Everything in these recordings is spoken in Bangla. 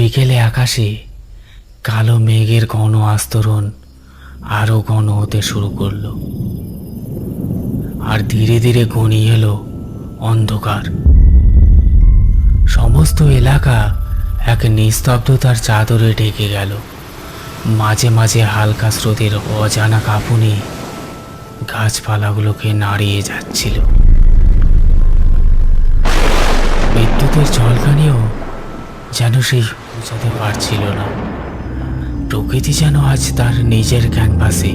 বিকেলে আকাশে কালো মেঘের ঘন আস্তরণ আরও ঘন হতে শুরু করল। আর ধীরে ধীরে ঘনিয়ে এলো অন্ধকার। সমস্ত এলাকা এক নিস্তব্ধতার চাদরে ঢেকে গেল। মাঝে মাঝে হালকা স্রোতের অজানা কাঁপুনি গাছপালাগুলোকে নাড়িয়ে যাচ্ছিল। বিদ্যুতের ঝলকানিও যেন সেই বোঝাতে পারছিল না। প্রকৃতি যেন আজ তার নিজের ক্যানভাসে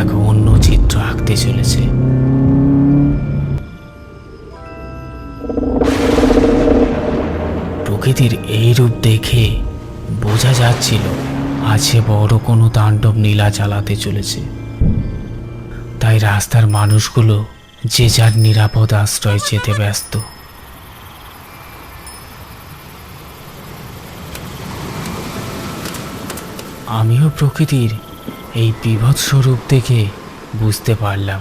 এক অন্য চিত্র আঁকতে চলেছে। প্রকৃতির এই রূপ দেখে বোঝা যাচ্ছিল আছে বড় কোনো তাণ্ডব নীলা চালাতে চলেছে। তাই রাস্তার মানুষগুলো যে যার নিরাপদ আশ্রয় যেতে ব্যস্ত। আমিও প্রকৃতির এই বিভৎস দেখে বুঝতে পারলাম,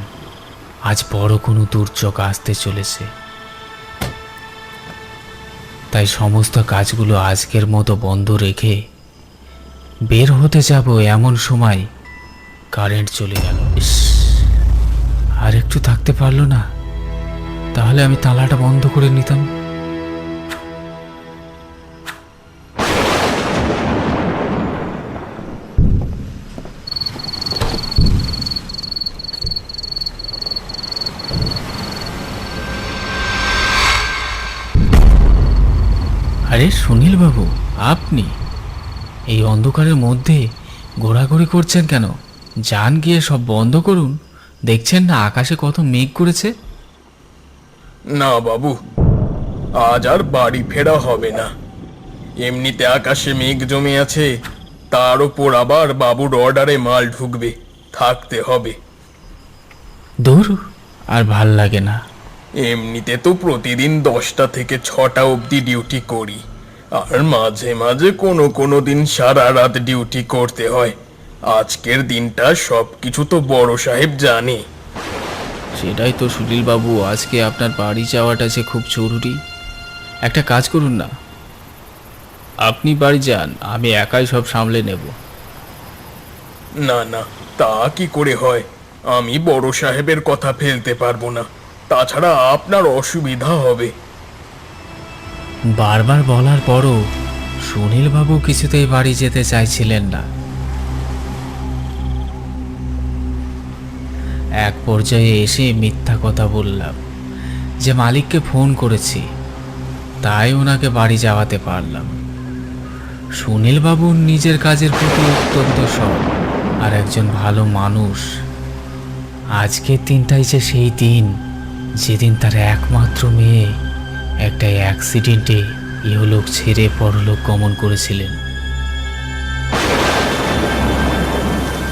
আজ বড় কোনো দুর্যোগ আসতে চলেছে। তাই সমস্ত কাজগুলো আজকের মতো বন্ধ রেখে বের হতে যাব এমন সময় কারেন্ট চলে গেল। আর একটু থাকতে পারল না। তাহলে আমি তালাটা বন্ধ করে নিতাম। বাবু আপনি? এই অন্ধকারের মধ্যে ঘোরাঘুরি করছেন কেন? যান গিয়ে সব বন্ধ করুন। দেখছেন না আকাশে কত মেঘ করেছে? না বাবু আজ আর বাড়ি ফেরা হবে না। এমনিতে আকাশে মেঘ জমে আছে তার ওপর আবার বাবুর অর্ডারে মাল ঢুকবে থাকতে হবে। দূর আর ভালো লাগে না। এমনিতে তো প্রতিদিন দশটা থেকে ছটা অবধি ডিউটি করি। আর মাঝে মাঝে কোনো কোনো দিন সারা রাত ডিউটি করতে হয়। আজকের দিনটা সব কিছু তো বড় সাহেব জানে। সেটাই তো সুনীল বাবু আজকে আপনার বাড়ি যাওয়াটা যে খুব জরুরি। একটা কাজ করুন না। আপনি বাড়ি যান আমি একাই সব সামলে নেব। না না তা কি করে হয়? আমি বড় সাহেবের কথা ফেলতে পারব না। তাছাড়া আপনার অসুবিধা হবে। বারবার বলার পরও সুনীলবাবু কিছুতেই বাড়ি যেতে চাইছিলেন না। এক পর্যায়ে এসে মিথ্যা কথা বললাম, যে মালিককে ফোন করেছি, তাই ওনাকে বাড়ি যাওয়াতে পারলাম। সুনীলবাবুর নিজের কাজের প্রতি অত্যন্ত সৎ আর একজন ভালো মানুষ। আজকের দিনটাই যে সেই দিন, যেদিন তার একমাত্র মেয়ে একটা অ্যাক্সিডেন্টে ইহলোক ছেড়ে পরলোক গমন করেছিলেন।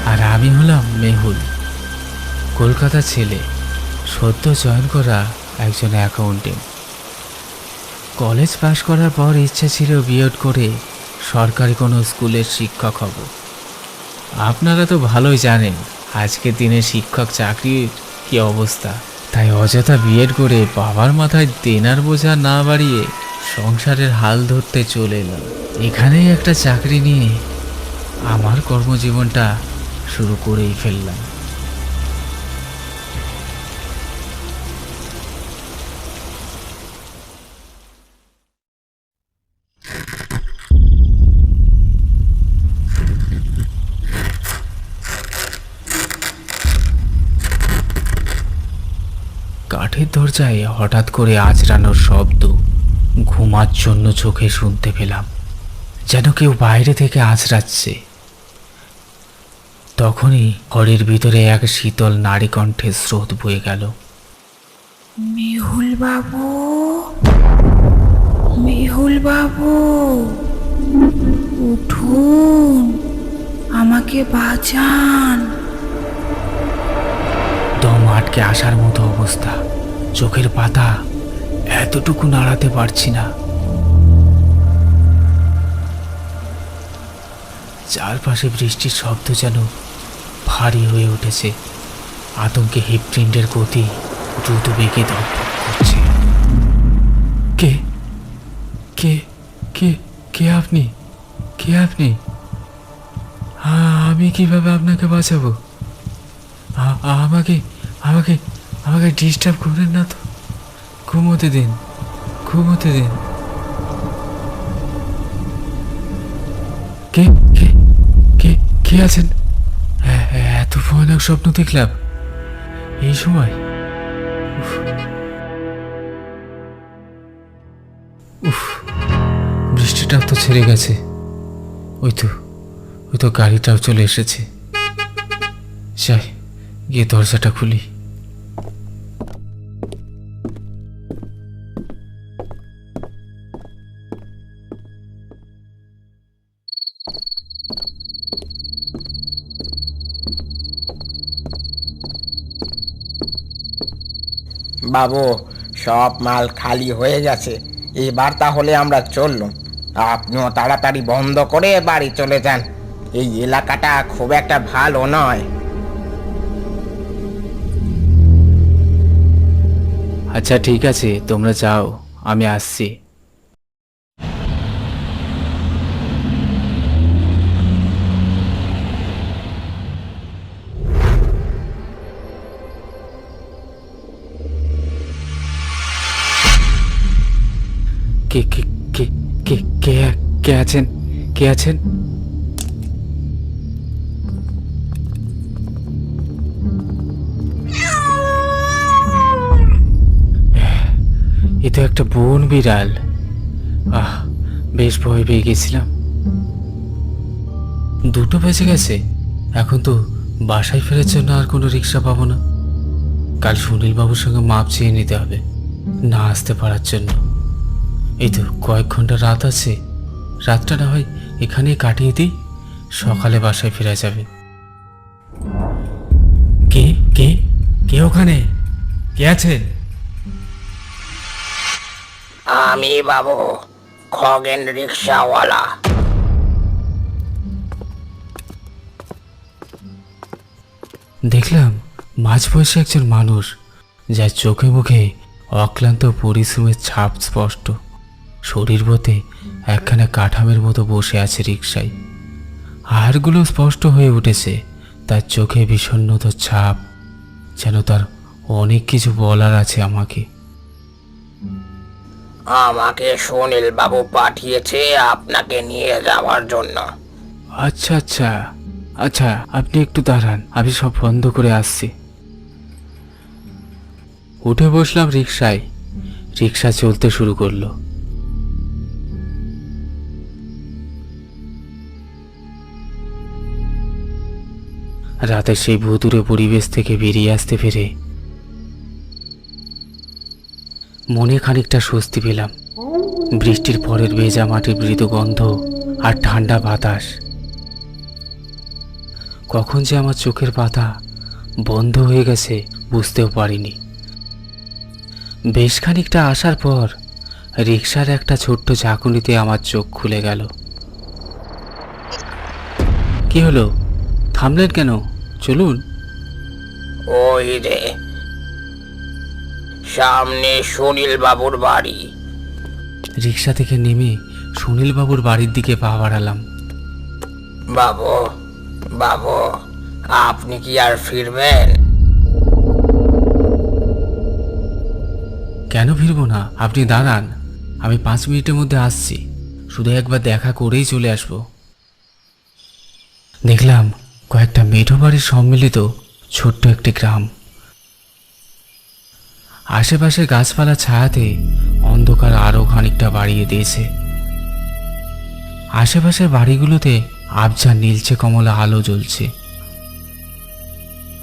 আর আমি হলাম মেহুল। কলকাতা ছেলে, সদ্য জয়েন করা একজন অ্যাকাউন্টেন্ট কলেজ পাশ করার পর ইচ্ছা ছিল বিএড করে সরকারি কোনো স্কুলের শিক্ষক হব। আপনারা তো ভালোই জানেন, আজকের দিনে শিক্ষক চাকরির কি অবস্থা। তাই অযথা বিএড করে বাবার মাথায় দেনার বোঝা না বাড়িয়ে সংসারের হাল ধরতে চলে এলাম। এখানেই একটা চাকরি নিয়ে আমার কর্মজীবনটা শুরু করেই ফেললাম। কাঠের দরজায় হঠাৎ করে আঁচড়ানোর শব্দ ঘুমার জন্য চোখে শুনতে পেলাম যেন কেউ বাইরে থেকে আঁচড়াচ্ছে। তখনই ঘরের ভিতরে এক শীতল নারী কণ্ঠের স্রোত বয়ে গেল। মেহুল বাবু? মেহুল বাবু? উঠুন আমাকে বাঁচান। দম আটকে আসার মতো অবস্থা। চোখের পাতা এতটুকু নাড়াতে পারছি না। চারপাশে বৃষ্টির শব্দ যেন ভারী হয়ে উঠেছে। আতঙ্কে হৃৎপিণ্ডের গতি দ্রুত বেগে ধপধপ করছে। কে? কে? কে? কে আপনি? কে আপনি? আ- আমি কীভাবে আপনাকে বাঁচাবো? আমাকে আমাকে আমাকে ডিস্টার্ব করেন না তো। ঘুমোতে দিন ঘুমোতে দিন। কে কে কে কে আছেন? এত ভয়ানক স্বপ্ন দেখলাম। এই সময়? উফ। উফ, বৃষ্টিটাও তো ছেড়ে গেছে। ওই তো ওই তো গাড়িটাও চলে এসেছে। যাই, গিয়ে দরজাটা খুলি। বাবু, সব মাল খালি হয়ে গেছে। এবার তাহলে আমরা চললুম। আপনিও তাড়াতাড়ি বন্ধ করে বাড়ি চলে যান। এই এলাকাটা খুব একটা ভালো নয়। আচ্ছা ঠিক আছে, তোমরা যাও, আমি আসছি। আছেন? কে আছেন? এ তো একটা বন বিড়াল। আহ, বেশ ভয় পেয়ে গেছিলাম। দুটো বেজে গেছে। এখন তো বাসায় ফেরার জন্য আর কোনো রিক্সা পাবো না। কাল সুনীল বাবুর সঙ্গে মাপ চেয়ে নিতে হবে, না আসতে পারার জন্য। এই তো কয়েক ঘণ্টা রাত আছে। রাতটা না হয় এখানেই কাটিয়ে দিই সকালে বাসায় ফেরা যাবে। কে কে কে ওখানে? কে আছেন? আমি বাবু খগেন রিক্সাওয়ালা। দেখলাম মাঝ বয়সী একজন মানুষ যার চোখে মুখে অক্লান্ত পরিশ্রমের ছাপ স্পষ্ট। শরীর পথে একখানা কাঠামের মতো বসে আছে রিক্সায় হাড়গুলো স্পষ্ট হয়ে উঠেছে। তার চোখে বিষণ্ণতার ছাপ যেন তার অনেক কিছু বলার আছে আমাকে। আমাকে সুনীল বাবু পাঠিয়েছে আপনাকে নিয়ে যাওয়ার জন্য। আচ্ছা আচ্ছা আচ্ছা আপনি একটু দাঁড়ান আমি সব বন্ধ করে আসছি। উঠে বসলাম রিক্সায় রিক্সা চলতে শুরু করল। রাতে সেই ভুতুরে পরিবেশ থেকে বেরিয়ে আসতে পেরে মনে খানিকটা স্বস্তি পেলাম। বৃষ্টির পরের ভেজা মাটির মৃদু গন্ধ আর ঠান্ডা বাতাস। কখন যে আমার চোখের পাতা বন্ধ হয়ে গেছে বুঝতেও পারিনি। বেশ খানিকটা আসার পর রিক্সার একটা ছোট্ট ঝাঁকুনিতে আমার চোখ খুলে গেল। কি হলো? থামলেন কেন? চলুন। ওই রে। সামনে সুনীল বাবুর বাড়ি। রিক্সা থেকে নেমে সুনীল বাবুর বাড়ির দিকে পা বাড়ালাম। বাবু বাবু আপনি কি আর ফিরবেন? কেন ফিরবো না? আপনি দাঁড়ান। আমি পাঁচ মিনিটের মধ্যে আসছি। শুধু একবার দেখা করেই চলে আসব। দেখলাম কয়েকটা মেঠো বাড়ির সম্মিলিত ছোট্ট একটি গ্রাম। আশেপাশে গাছপালা ছায়াতে অন্ধকার আরও খানিকটা বাড়িয়ে দিয়েছে। আশেপাশের বাড়িগুলোতে আবজা নীলচে কমলা আলো জ্বলছে।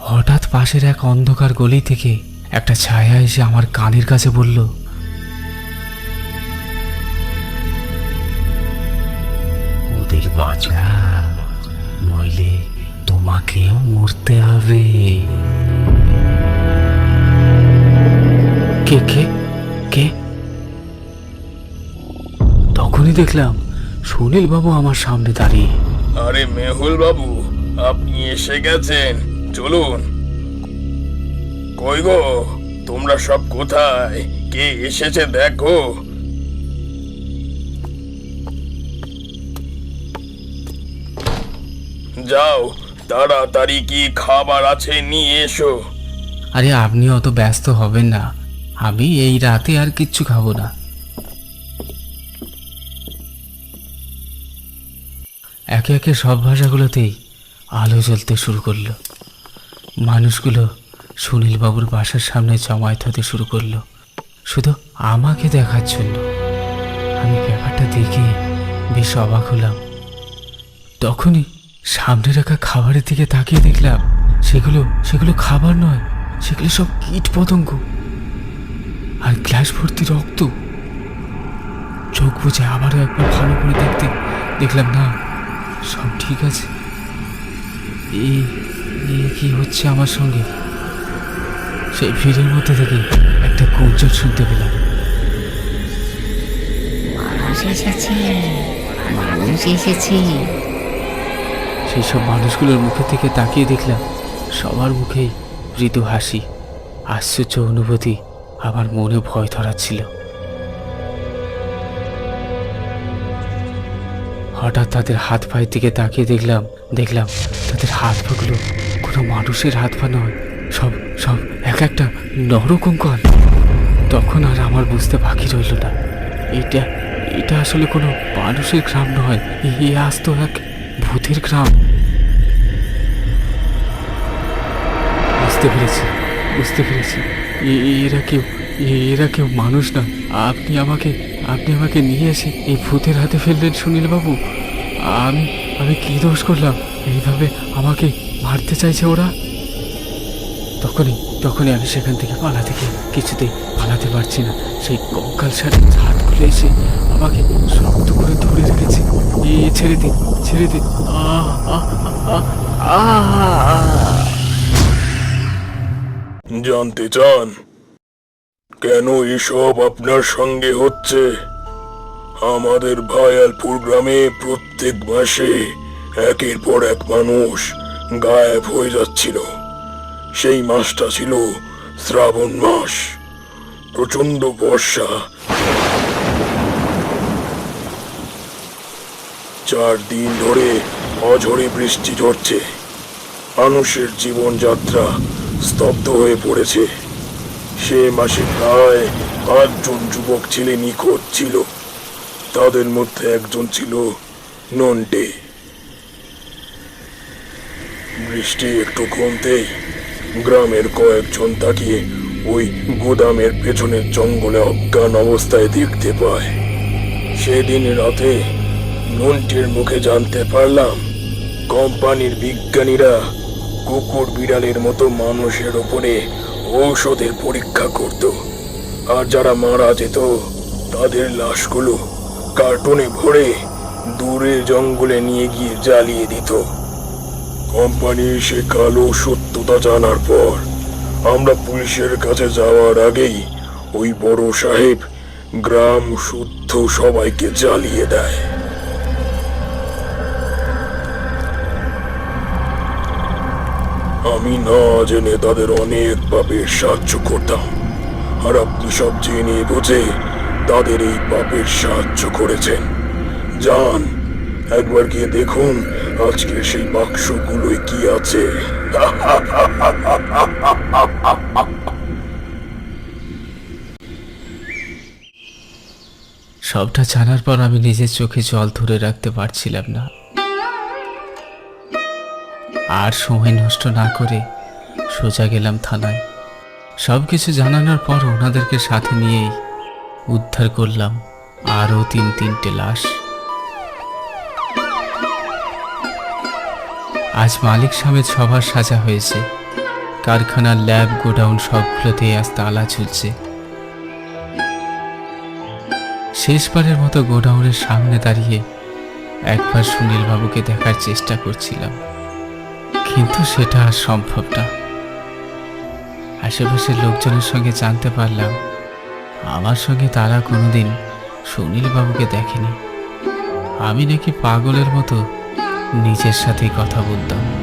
হঠাৎ পাশের এক অন্ধকার গলি থেকে একটা ছায়া এসে আমার কানের কাছে বলল, ওদের বাঁচা, নইলে তোমাকেও মরতে হবে। কে কে কে? তখনই দেখলাম সুনীল বাবু আমার সামনে দাঁড়িয়ে। আরে মেহুল বাবু, আপনি এসে গেছেন। চলুন। কই গো, তোমরা সব কোথায়? কে এসেছে দেখো। যাও তাড়াতাড়ি কি খাবার আছে নিয়ে এসো। আরে আপনি অত ব্যস্ত হবেন না। আমি এই রাতে আর কিচ্ছু খাব না। একে একে সব ভাষাগুলোতেই আলো জ্বলতে শুরু করল। মানুষগুলো সুনীলবাবুর বাসার সামনে জমায়েত হতে শুরু করল। শুধু আমাকে দেখার জন্য। আমি ব্যাপারটা দেখে বেশ অবাক হলাম। তখনই সামনে রাখা খাবারের দিকে তাকিয়ে দেখলাম, সেগুলো সেগুলো খাবার নয়, সেগুলো সব কীট পতঙ্গ। আর গ্লাস ভর্তি রক্ত। চোখ বুঝে আবারও একবার ভালো করে দেখতে, দেখলাম না, সব ঠিক আছে। এই কি হচ্ছে আমার সঙ্গে? সেই ভিড়ের মধ্যে থেকে একটা গুঞ্জন শুনতে পেলাম। মানুষ এসেছে মানুষ এসেছে। সেই সব মানুষগুলোর মুখের থেকে তাকিয়ে দেখলাম, সবার মুখেই মৃদু হাসি, আশ্চর্য অনুভূতি, আমার মনে ভয় ধরাচ্ছিল। হঠাৎ তাদের হাত পায়ের দিকে তাকিয়ে দেখলাম দেখলাম তাদের হাত পাগুলো কোনো মানুষের হাত পা নয়, সব সব এক একটা নরকঙ্কন। তখন আর আমার বুঝতে বাকি রইল না। এটা এটা আসলে কোনো মানুষের গ্রাম নয়, এ আজ তো এক ভূতের গ্রাম। বুঝতে পেরেছি বুঝতে পেরেছি। এরা কেউ এরা কেউ মানুষ না। আপনি আমাকে আপনি আমাকে নিয়ে এসে এই ভূতের হাতে ফেললেন সুনীল বাবু আমি আমি কি দোষ করলাম? এইভাবে আমাকে মারতে চাইছে ওরা? তখনই তখনই আমি সেখান থেকে পালাতে গিয়ে কিছুতেই পালাতে পারছি না। সেই কঙ্কাল সারের হাত খুলে এসে আমাকে শক্ত করে ধরে রেখেছে। এ, ছেড়ে দিন ছেড়ে দিন জানতে চান, কেন এসব আপনার সঙ্গে হচ্ছে? আমাদের ভায়ালপুর গ্রামে প্রত্যেক মাসে একের পর এক মানুষ গায়েব হয়ে যাচ্ছিল। সেই মাসটা ছিল শ্রাবণ মাস। প্রচণ্ড বর্ষা। চার দিন ধরে অঝরে বৃষ্টি ঝরছে। মানুষের জীবনযাত্রা স্তব্ধ হয়ে পড়েছে। সে মাসে প্রায় পাঁচজন যুবক ছেলে নিখোঁজ ছিল। তাদের মধ্যে একজন ছিল নন্টে। বৃষ্টি একটু কমতেই গ্রামের কয়েকজন তাকিয়ে ওই গুদামের পেছনের জঙ্গলে অজ্ঞান অবস্থায় দেখতে পায়। সেদিন রাতে নন্টির মুখে জানতে পারলাম, কোম্পানির বিজ্ঞানীরা কুকুর বিড়ালের মতো মানুষের ওপরে ঔষধের পরীক্ষা করত। আর যারা মারা যেত, তাদের লাশগুলো কার্টুনে ভরে দূরে জঙ্গলে নিয়ে গিয়ে জ্বালিয়ে দিত। কোম্পানি সে কালো সত্যতা জানার পর, আমরা পুলিশের কাছে যাওয়ার আগেই ওই বড় সাহেব গ্রাম শুদ্ধ সবাইকে জ্বালিয়ে দেয়। আমি না জেনে তাদের অনেক পাপের সাহায্য করতাম। আর আপনি সব জেনে বুঝে তাদের এই পাপের সাহায্য করেছেন। যান, একবার গিয়ে দেখুন আজকে সেই বাক্সগুলোয় কি আছে। সবটা জানার পর আমি নিজের চোখে জল ধরে রাখতে পারছিলাম না। আর সময় নষ্ট না করে সোজা গেলাম থানায়। সব কিছু জানানোর পর ওনাদেরকে সাথে নিয়েই উদ্ধার করলাম আরও তিন তিনটে লাশ। আজ মালিক সমেত সবার সাজা হয়েছে। কারখানার ল্যাব গোডাউন সবগুলোতেই আজ তালা ঝুলছে। শেষবারের মতো গোডাউনের সামনে দাঁড়িয়ে একবার সুনীল বাবুকে দেখার চেষ্টা করছিলাম। কিন্তু সেটা আর সম্ভব না। আশেপাশের লোকজনের সঙ্গে জানতে পারলাম, আমার সঙ্গে তারা কোনোদিন সুনীল বাবুকে দেখেনি। আমি নাকি পাগলের মতো নিজের সাথেই কথা বলতাম।